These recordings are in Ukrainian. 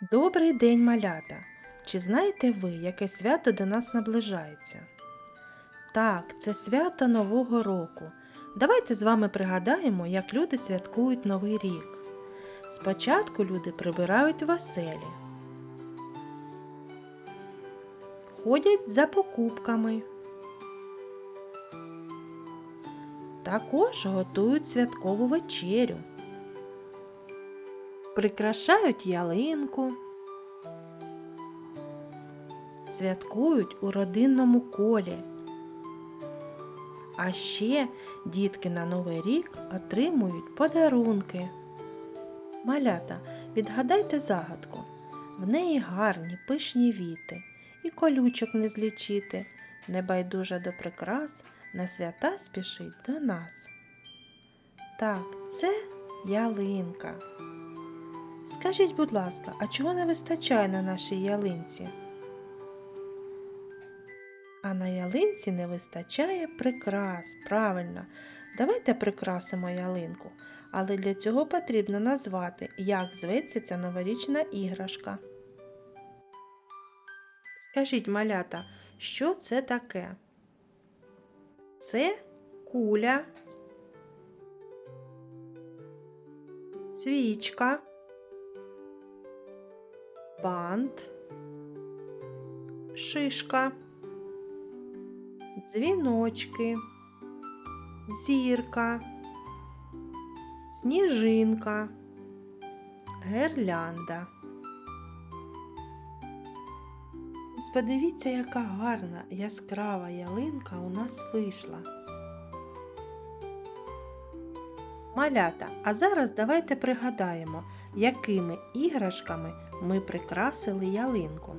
Добрий день, малята! Чи знаєте ви, яке свято до нас наближається? Так, це свято Нового року. Давайте з вами пригадаємо, як люди святкують Новий рік. Спочатку люди прибирають в оселі, ходять за покупками. Також готують святкову вечерю прикрашають ялинку, святкують у родинному колі. А ще дітки на Новий рік отримують подарунки. Малята, відгадайте загадку. В неї гарні пишні віти, і колючок не злічити. Небайдужа до прикрас на свята спішить до нас. Так, це ялинка. Скажіть, будь ласка, а чого не вистачає на нашій ялинці? А на ялинці не вистачає прикрас. Правильно. Давайте прикрасимо ялинку. Але для цього потрібно назвати, як зветься ця новорічна іграшка. Скажіть, малята, що це таке? Це куля, свічка бант, шишка, дзвіночки, зірка, сніжинка, гирлянда. Ось Подивіться, яка гарна яскрава ялинка у нас вийшла. Малята, а зараз давайте пригадаємо, якими іграшками ми прикрасили ялинку.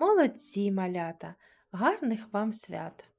Молодці, малята! Гарних вам свят!